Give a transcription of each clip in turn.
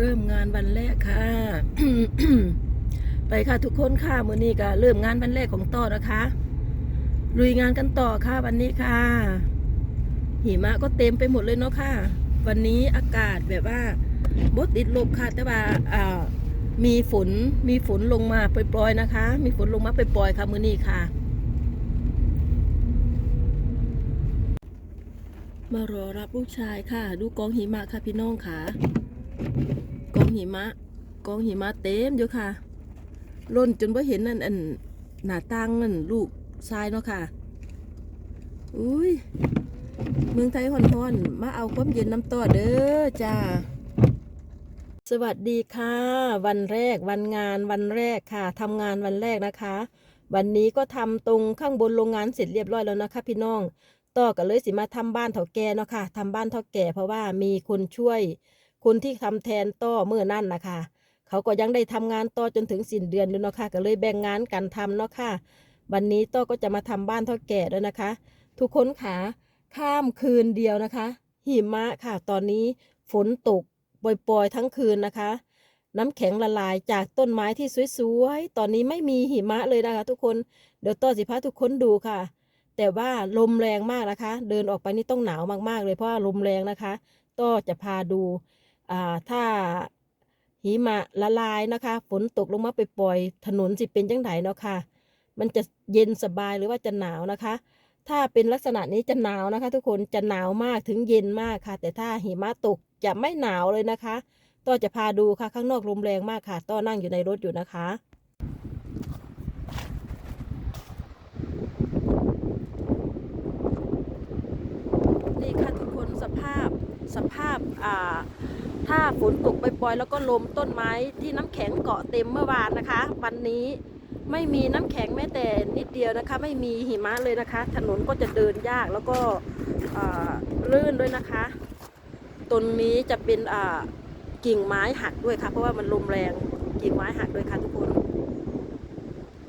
เริ่มงานวันแรกค่ะ ไปค่ะทุกคนค่ะมื้อนี้ก็เริ่มงานวันแรกของต่อนะคะ ลุยงานกันต่อค่ะวันนี้ค่ะ หิมะก็เต็มไปหมดเลยเนาะค่ะ วันนี้อากาศแบบว่าบดติดลบค่ะแต่ว่าอ่ามีฝนมีฝนลงมาปล่อยๆนะคะ มีฝนลงมาปล่อยๆค่ะมื้อนี้ค่ะ มารอรับลูกชายค่ะ ดูกองหิมะค่ะพี่น้องค่ะ หิมะ กองหิมะเต็มอยู่ค่ะล่นจนว่าเห็นนั่นอันหน้าต่างนั่นลูกชายเนาะค่ะ อุ้ย เมืองไทยห่อนๆ มาเอาความเย็นน้ำต่อเด้อจ้า สวัสดีค่ะ วันแรกวันงานวันแรกค่ะทำงานวันแรกนะคะ วันนี้ก็ทำตรงข้างบนโรงงานเสร็จเรียบร้อยแล้วนะคะ พี่น้อง ต่อก็เลยสิมาทำบ้านเถาแก่เนาะค่ะทำบ้านเถาแก่เพราะว่ามีคนช่วย คนที่ทำแทนต่อเมื่อนั่นนะคะเขาก็ยังได้ทำงานต่อจนถึงสิ้นเดือนอยู่เนาะค่ะก็เลยแบ่งงานกันทำเนาะค่ะ วันนี้ต่อก็จะมาทำบ้านเถาแก่ด้วยนะคะ ทุกคนค่ะข้ามคืนเดียวนะคะ หิมะค่ะ ตอนนี้ฝนตกปล่อยๆทั้งคืนนะคะ น้ำแข็งละลายจากต้นไม้ที่สวยๆ ตอนนี้ไม่มีหิมะเลยนะคะ ทุกคน เดี๋ยวต่อสิพาทุกคนดูค่ะ แต่ว่าลมแรงมากนะคะ เดินออกไปนี่ต้องหนาวมากๆเลยเพราะว่าลมแรงนะคะก็จะพาดู ถ้าหิมะละลายนะคะ ฝนตกลงมาไปปล่อยถนนสิเป็นจังไดเนาะค่ะ มันจะเย็นสบายหรือว่าจะหนาวนะคะ ถ้าเป็นลักษณะนี้จะหนาวนะคะ ทุกคนจะหนาวมากถึงเย็นมากค่ะ แต่ถ้าหิมะตกจะไม่หนาวเลยนะคะต้อจะพาดูค่ะข้างนอกลมแรงมากค่ะต้อนั่งอยู่ในรถอยู่นะคะนี่ค่ะทุกคนสภาพสภาพอ่า ถ้าฝนตกปล่อยๆแล้วก็ลมต้นไม้ที่น้ำแข็งเกาะเต็มเมื่อวานนะคะ วันนี้ไม่มีน้ำแข็งแม้แต่นิดเดียวนะคะ ไม่มีหิมะเลยนะคะ ถนนก็จะเดินยากแล้วก็ลื่นด้วยนะคะต้นนี้จะเป็นกิ่งไม้หักด้วยค่ะ เพราะว่ามันลมแรงกิ่งไม้หักด้วยค่ะทุกคน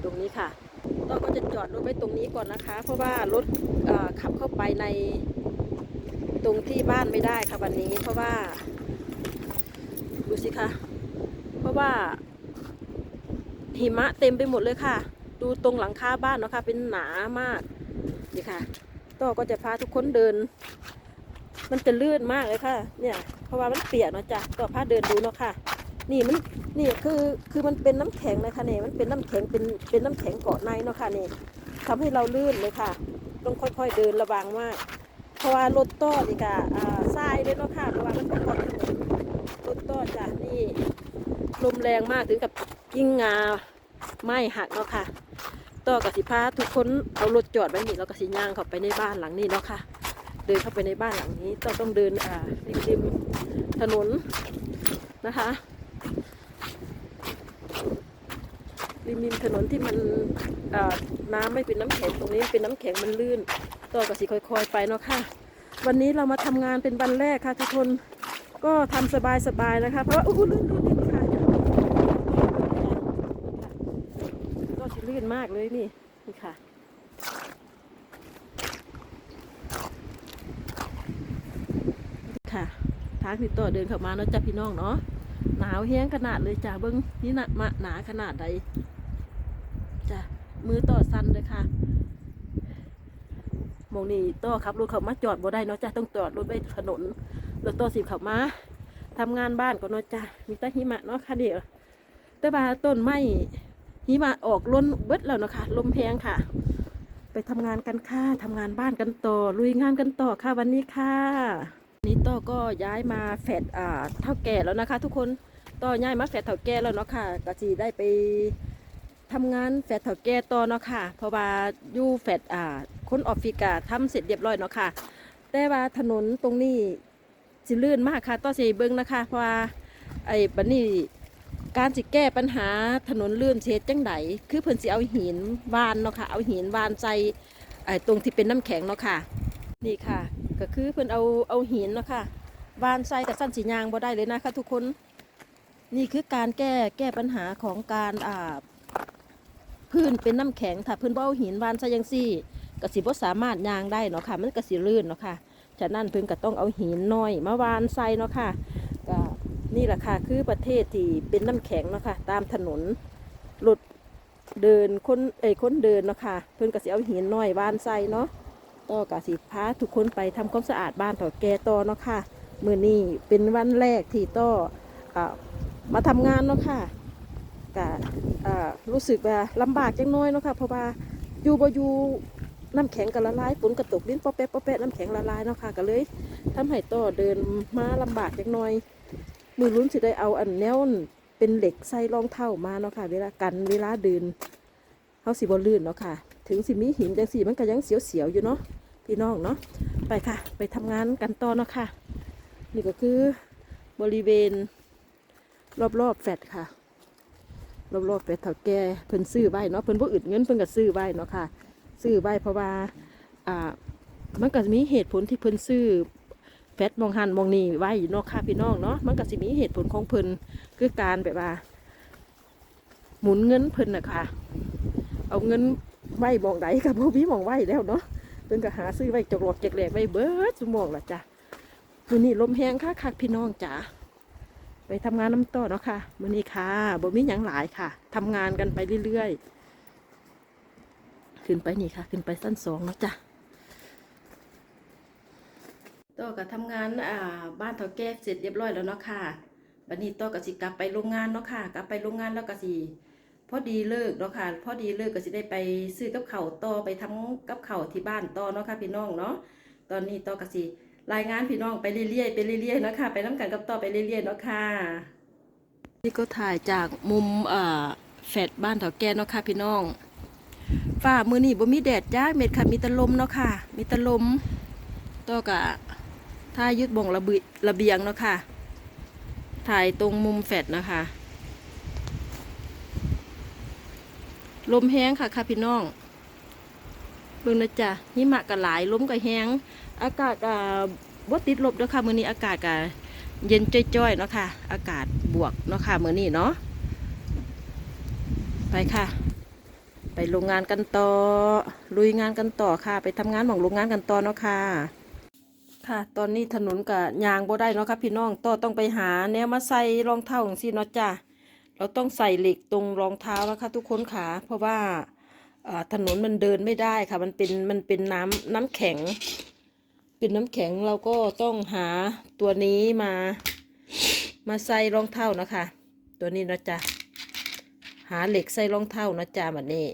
ตรงนี้ค่ะเราก็จะจอดรถไว้ตรงนี้ก่อนนะคะ เพราะว่ารถขับเข้าไปในตรงที่บ้านไม่ได้ค่ะวันนี้ เพราะว่า สิคะ เพราะว่าหิมะเต็มไปหมดเลยค่ะ ดูตรงหลังคาบ้านเนาะค่ะ เป็นหนามากนี่ค่ะต่อก็จะพาทุกคนเดิน มันจะลื่นมากเลยค่ะ เนี่ย เพราะว่ามันเปียกเนาะจ้ะต่อพาเดินดูเนาะค่ะ นี่มันนี่คือคือมันเป็นน้ำแข็งเลยค่ะเนี่ยมันเป็นน้ำแข็งเป็นเป็นน้ำแข็งเกาะในเนาะค่ะนี่ทำให้เราลื่นเลยค่ะ ต้องค่อยๆเดินระวังมาก เพราะว่ารถต้อนี่กะอ่าทรายด้วยเนาะค่ะระว่ามันเป็นขอบถนน รถต้อจ้ะนี่ลมแรงมากถึงกับยิ่งงาไม้หักเนาะค่ะ ต่อกับสิพาทุกคนเอารถจอดไว้นี่แล้วก็สิย่างเข้าไปในบ้านหลังนี้เนาะค่ะ เดินเข้าไปในบ้านหลังนี้ต้องต้องเดินอ่าริมถนนนะคะริมริมถนนที่มันอ่อน้ำไม่เป็นน้ำแข็งตรงนี้เป็นน้ำแข็งมันลื่น ต่อกับสีค่อยๆไปเนาะค่ะ วันนี้เรามาทำงานเป็นวันแรกค่ะทุกคน ก็ทำสบายๆนะคะ เพราะว่าอู้หูลื่นลื่นลื่นค่ะก็สิลื่นมากเลยนี่นี่ค่ะค่ะทางที่ต่อเดินเข้ามาเนาะจ้าพี่น้องเนาะหนาวแห้งขนาดเลยจ้าเบิ้งนี่หนะมะหนาขนาดใดจ้ามือต่อสั้นเลยค่ะมองนี่ต่อขับรถเขามาจอดบ่ได้เนาะจ้าต้องจอดรถไว้ถนน รถต่อสิบเขามาทำงานบ้านก่อนเนาะจ้ามีแต่หิมะเนาะค่ะเดี๋ยวแต่ว่าต้นไม้หิมะออกล้นเบิดแล้วนะคะลมแพงค่ะ ไปทำงานกันค่ะทำงานบ้านกันต่อลุยงานกันต่อค่ะวันนี้ค่ะนี่ต่อก็ย้ายมาแฟดอ่าเท่าแก่แล้วนะคะ ทุกคนต่อย้ายมาแฟดเท่าแก่แล้วเนาะค่ะก็จีได้ไปทำงานแฟดเท่าแก่ต่อเนาะค่ะ เพราะว่าอยู่แฟดอ่าคนออฟฟิศอะทำเสร็จเรียบร้อยเนาะค่ะ แต่ว่าถนนตรงนี้ สิลื่นมากค่ะต่อสิเบิ้งนะคะเพราะว่าไอ้บันนี้การสิแก้ปัญหาถนนลื่นเช็ดจังไดคือเพิ่นสิเอาหินวานเนาะค่ะเอาหินวานใสไอ้ตรงที่เป็นน้ำแข็งเนาะค่ะ นี่ค่ะ ก็คือเพิ่นเอาเอาหินเนาะค่ะวานใส่กับสั้นสียางบ่ได้เลยนะคะทุกคนนี่คือการแก้แก้ปัญหาของการอ่าพื้นเป็นน้ำแข็งถ้าเพิ่นบ่เอาหินวานใส่ยังซี่ก็สิบ่สามารถยางได้เนาะค่ะ มันก็สิลื่นเนาะค่ะ ฉะนั้นเพิ่นก็ต้องเอาหินน้อยมาวานใส่เนาะค่ะก็นี่แหละค่ะคือประเทศที่เป็นน้ำแข็งเนาะค่ะตามถนนรถเดินคนเอ้ยคนเดินเนาะค่ะเพิ่นก็สิเอาหินน้อยบ้านใส่เนาะต่อกสิพาทุกคนไปทำความสะอาดบ้านถอแกต่อเนาะค่ะมื้อนี้เป็นวันแรกที่ต่ออ่ามาทำงานเนาะค่ะก็รู้สึกว่าลำบากจังน้อยเนาะค่ะเพราะว่าอยู่บ่อยู่ น้ำแข็งก็ละลายฝนก็ตกลิ้นป๊อแป๊ะป๊อแป๊ะน้ำแข็งละลายเนาะค่ะก็เลยทำให้ต่อเดินมาลำบากจังน้อย มือลุ้นสิได้เอาอันแนวนั่นเป็นเหล็กใส่รองเท้ามาเนาะค่ะ เวลากันเวลาเดินเขาสิบลื่นเนาะค่ะ ถึงสิมีหินจังสีมันก็ยังเสียวๆอยู่เนาะพี่น้องเนาะไปค่ะ ไปทำงานกันต่อเนาะค่ะ นี่ก็คือบริเวณ รอบๆแฟดค่ะรอบๆแฟดเถาแก่เพิ่นซื้อไว้เนาะเพิ่นบ่อึดเงินเพิ่นก็ซื้อไว้เนาะค่ะ ซื้อไว้เพราะว่าอ่ามันก็มีเหตุผลที่เพิ่นซื้อแฟดมองหันมองนี่ไว้อยู่นอกค่ะพี่น้องเนาะมันก็สิมีเหตุผลของเพิ่นคือการแบบว่า หมุนเงินเพิ่นนะค่ะเอาเงินไว้มองใดกับพวกพี่มองไว้แล้วเนาะเพิ่นก็หาซื้อไว้จกหลอกจกแหลกไว้เบิดสมองละจ้ะมือนี้ลมแห้งค่ะคักพี่น้องจ๋าไปทำงานน้ำต่อเนาะค่ะมือนี้ค่ะบ่มีหยังหลายค่ะทำงานกันไปเรื่อยๆ ขึ้นไปนี่ค่ะ ขึ้นไปสั้นสองเนาะจ้ะต่อกับทำงานอ่าบ้านเฒ่าแก่เสร็จเรียบร้อยแล้วเนาะค่ะบัดนี้ต่อกับสิกลับไปโรงงานเนาะค่ะ กลับไปโรงงานแล้วก็สิพอดีเลิกเนาะค่ะ พอดีเลิกก็สิได้ไปซื้อกับข้าวต่อไปทำกับข้าวที่บ้านต่อเนาะค่ะพี่น้องเนาะ ตอนนี้ต่อกับสิรายงานพี่น้องไปเรื่อยๆไปเรื่อยๆเนาะค่ะ ไปน้ำกันกับต่อไปเรื่อยๆเนาะค่ะ นี่ก็ถ่ายจากมุมอ่าแฟดบ้านเฒ่าแก่เนาะค่ะพี่น้อง ฝ้ามือนี่บ่มีแดดจ้าเม็ดค่ะมีตะลมเนาะค่ะ มีตะลมต่อกะถ้ายึดบ่งระเบีระเบียงเนาะค่ะ ถ่ายตรงมุมแฟดนะคะ ลมแห้งค่ะค่ะพี่น้องเบิ่งนะจ๊ะหิมะก็หลายลมก็แห้งอากาศก็บ่ติดลบเด้อค่ะมื้อนี้อากาศก็เย็นจ้อยๆเนาะค่ะ อากาศบวกเนาะค่ะมื้อนี้เนาะไปค่ะ ไปโรงงานกันต่อ ลุยงานกันต่อค่ะ ไปทำงานของโรงงานกันต่อเนาะค่ะ ค่ะ ตอนนี้ถนนกับยางบ่ได้เนาะครับพี่น้องต่อต้องไปหาแนวมาใส่รองเท้าของสิเนาะจ้ะเราต้องใส่เหล็กตรงรองเท้านะคะ ทุกคนค่ะ เพราะว่าถนนมันเดินไม่ได้ค่ะ มันเป็นมันเป็นน้ำน้ำแข็ง เป็นน้ำแข็งเราก็ต้องหาตัวนี้มา มาใส่รองเท้านะคะ ตัวนี้นะจ้ะ หาเหล็กใส่รองเท้านะจ้ะแบบนี้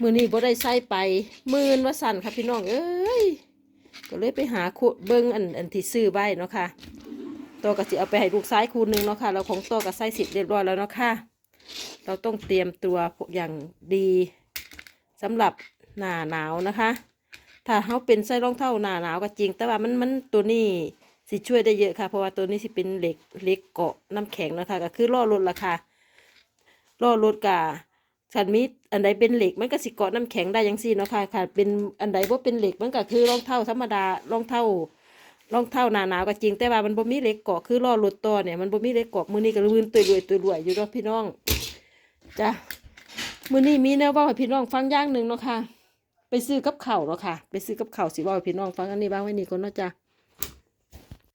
มือนี้บ่ได้ใส่ไปมือนว่าสั่นค่ะพี่น้องเอ้ยก็เลยไปหาคูเบิ้งอันอันที่ซื้อไว้เนาะค่ะตัวก็สิเอาไปให้ลูกซ้ายคูหนึ่งเนาะค่ะเราของตัวกับไส้สิบเรียบร้อยแล้วเนาะค่ะเราต้องเตรียมตัวอย่างดีสำหรับหน้าหนาวนะคะ ถ้าเขาเป็นไส้รองเท้าหน้าหนาวก็จริง แต่ว่ามันมันตัวนี้สิช่วยได้เยอะค่ะ เพราะว่าตัวนี้สิเป็นเหล็กเหล็กเกาะน้ำแข็งนะคะ ก็คือล่อรถละค่ะ ล่อรถกะขันมีอันใดเป็นเหล็กมันก็สิเกาะน้ำแข็งได้ยังซี่เนาะค่ะค่ะเป็นอันใดว่าเป็นเหล็กมันก็คือรองเท้าธรรมดารองเท้ารองเท้าหนาหนาวก็จริงแต่ว่ามันบ่มีเหล็กเกาะคือล้อรถต่อเนี่ยมันบ่มีเหล็กเกาะมือนี้ก็ลืนตุยรวยตุยรวยอยู่เนาะพี่น้องจ้ะมือนี้มีแนวเว่าให้พี่น้องฟังอย่างหนึ่งเนาะค่ะ ไปซื้อกับข้าวเนาะค่ะ ไปซื้อกับข้าวสิเว่าให้พี่น้องฟังอันนี้บ้างไว้นี่ก่อนเนาะจ้ะ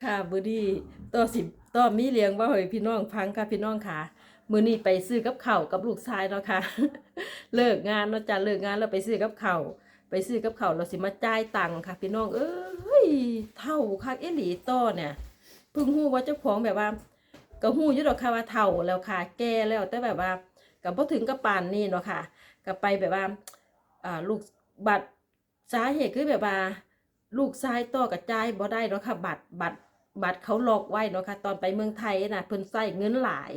ค่ะมือนี้ต่อสิต่อมีเลี้ยงเว่าให้พี่น้องฟังค่ะพี่น้องค่ะ มื้อนี้ไปซื้อกับเข้ากับลูกชายเนาะค่ะ เลิกงานเนาะจ้ะเลิกงานแล้วไปซื้อกับเข้าไปซื้อกับเข้าเราสิมาจ่ายตังค่ะ พี่น้องเอ้ยเท่าคักเอหลีต่อเนี่ยพิ่งฮู้ว่าเจ้าของแบบว่าก็ฮู้ยู่ดอกค่ะว่าเท่าแล้วค่ะ แก่แล้วแต่แบบว่าก็บ่ถึงกับปานนี้เนาะค่ะก็ไปแบบว่าอ่าลูกบัตรสาเหตุคือแบบว่า ลูกชายต่อกับจ่ายบ่ได้เนาะค่ะ บัตรบัตรบัตรเขาลอกไว้เนาะค่ะ ตอนไปเมืองไทยน่ะเพิ่นใช้เงินหลาย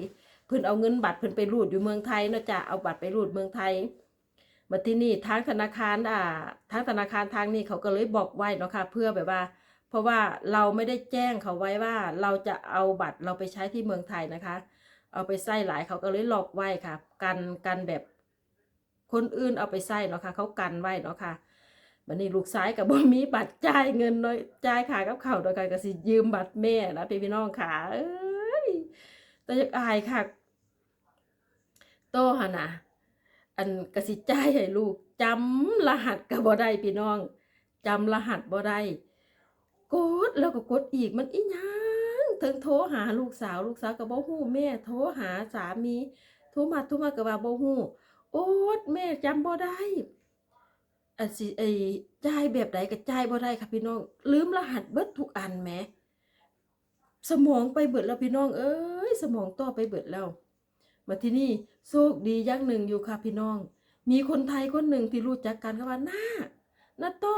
เพิ่นเอาเงินบัตรเพิ่นไปรูดอยู่เมืองไทยเนาะจ้ะเอาบัตรไปรูดเมืองไทยมาที่นี่ทางธนาคารอ่าทางธนาคารทางนี้เขาก็เลยบอกไว้เนาะค่ะเพื่อแบบว่า เพราะว่าเราไม่ได้แจ้งเขาไว้ว่า เราจะเอาบัตรเราไปใช้ที่เมืองไทยนะคะ เอาไปใส่หลายเขาก็เลยหลอกไว้ค่ะ กันกันแบบคนอื่นเอาไปใส่เนาะค่ะเขากันไว้เนาะค่ะวันนี้ลูกซ้ายกับบ่มีบัตรจ่ายเงินน้อยจ่ายขากับเขาโดยการก็สิยืมบัตรแม่นะพี่พี่น้องขาเอ้ย แต่อยากอายค่ะโตหนนะอันกสิจ่ายให้ลูกจำรหัสก็บ่ได้พี่น้องจำรหัสบ่ได้กดแล้วก็กดอีกมันอีหยังถึงโทรหาลูกสาวลูกสาวก็บ่ฮู้แม่โทรหาสามีโทรมาโทรมาก็ว่าบ่ฮู้โอ๊ดแม่จำบ่ได้อันสิไอ้จ่ายแบบใดก็จ่ายบ่ได้ค่ะพี่น้อง ลืมรหัสเบิดทุกอันแหม สมองไปเบิดแล้วพี่น้อง เอ้ยสมองต่อไปเบิดแล้วมาที่นี่โชคดีอย่างหนึ่งอยู่ค่ะพี่น้อง มีคนไทยคนหนึ่งที่รู้จักกันเขาว่าหน้าหน้าต้อ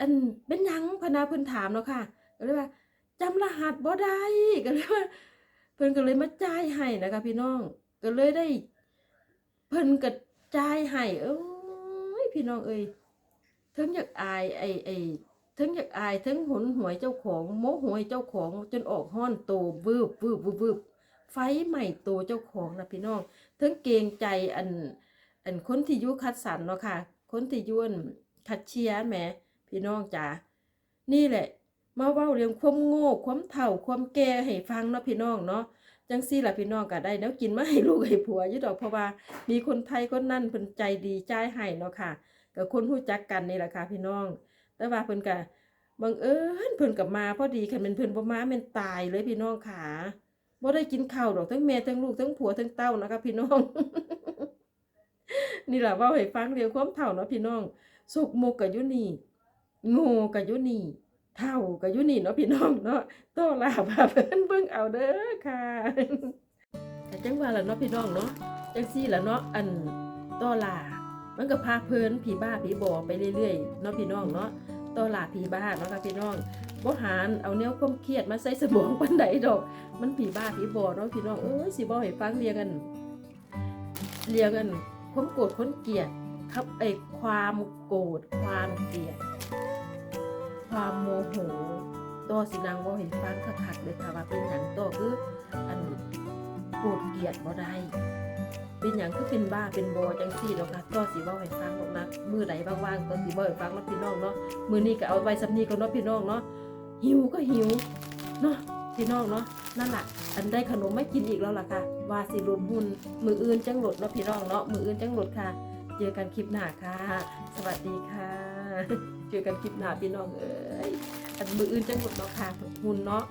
อันเป็นยังพนาเพิ่นถามเนาะค่ะก็เลยว่าจำรหัสบ่ได้ก็เลยว่า เพิ่นก็เลยมาจ่ายให้นะคะพี่น้อง ก็เลยได้ เพิ่นก็จ่ายให้เอ้ยพี่น้องเอ้ยเทั้งอยากอายไอ้ไอ้ ทั้งอยากอายทั้งหนหวยเจ้าของโมหวยเจ้าของจนออกห้อนโตวืบวืบวืบวืบไฟใหม่โตเจ้าของนะพี่น้องทั้งเกรงใจอันอันคนที่ยุคัดสรรเนาะค่ะ คนที่ยุ่นคัดเชียแหมพี่น้องจ๋านี่แหละ มาเว้าเรื่องความโง่ความเฒ่าความแก่ให้ฟังเนาะพี่น้องเนาะจังซี่ล่ะพี่น้องก็ได้แล้วกินมาให้ลูกให้ผัวยู่ดอกเพราะว่ามีคนไทยคนนั่นเพิ่นใจดีใจให้เนาะค่ะก็คนรู้จักกันนี่แหละค่ะพี่น้อง แต่ว่าเพิ่นก็บังเอิญเพิ่นก็มาพอดีคันเป็นเพิ่นบ่มาแม่นตายเลยพี่น้องค่ะบ่ได้กินข้าวดอกทั้งแม่ทั้งลูกทั้งผัวทั้งเต้านะคะพี่น้อง นี่ล่ะเว้าให้ฟังเรื่องความเฒ่าเนาะพี่น้องสุกมกก็อยู่นี่โง่ก็อยู่นี่เฒ่าก็อยู่นี่เนาะพี่น้องเนาะโตลาพาเพิ่นเบิ่งเอาเด้อค่ะแต่จังว่าล่ะเนาะพี่น้องเนาะจังซี่ล่ะเนาะอันโตลา มันก็พาเพลินผีบ้าผีบอไปเรื่อยๆเนาะพี่น้องเนาะโตลาผีบ้าเนาะค่ะพี่น้องบ่หารเอาแนวความเครียดมาใส่สมองปานใดดอก มันผีบ้าผีบอเนาะพี่น้องเอ้ยสิบ่ให้ฟังเรียงกันเรียงกันความโกรธความเกลียดครับไอ้ความโกรธความเกลียด ความโมโหต่อสินางบ่ให้ฟังคักๆเลยค่ะว่าเป็นหยังต่อคืออันโกรธเกลียดบ่ได้ เป็นหยังคือเป็นบ้าเป็นบอจังซี่เนาะค่ะต่อสิเว้าให้ฟังหรอกนะมื้อใดว่างๆก็สิเว้าให้ฟังเนาะพี่น้องเนาะมือนี้ก็เอาไว้สำนีก่อนเนาะพี่น้องเนาะหิวก็หิวเนาะพี่น้องเนาะนั่นแหละอันได้ขนมไม่กินอีกแล้วล่ะค่ะว่าสิลดหุ่นมืออื่นจังหลดเนาะพี่น้องเนาะมืออื่นจังหลดค่ะ เจอกันคลิปหน้าค่ะ สวัสดีค่ะ เจอกันคลิปหน้าพี่น้องเอ้ยอันมืออื่นจังหลดเนาะค่ะหุ่นเนาะ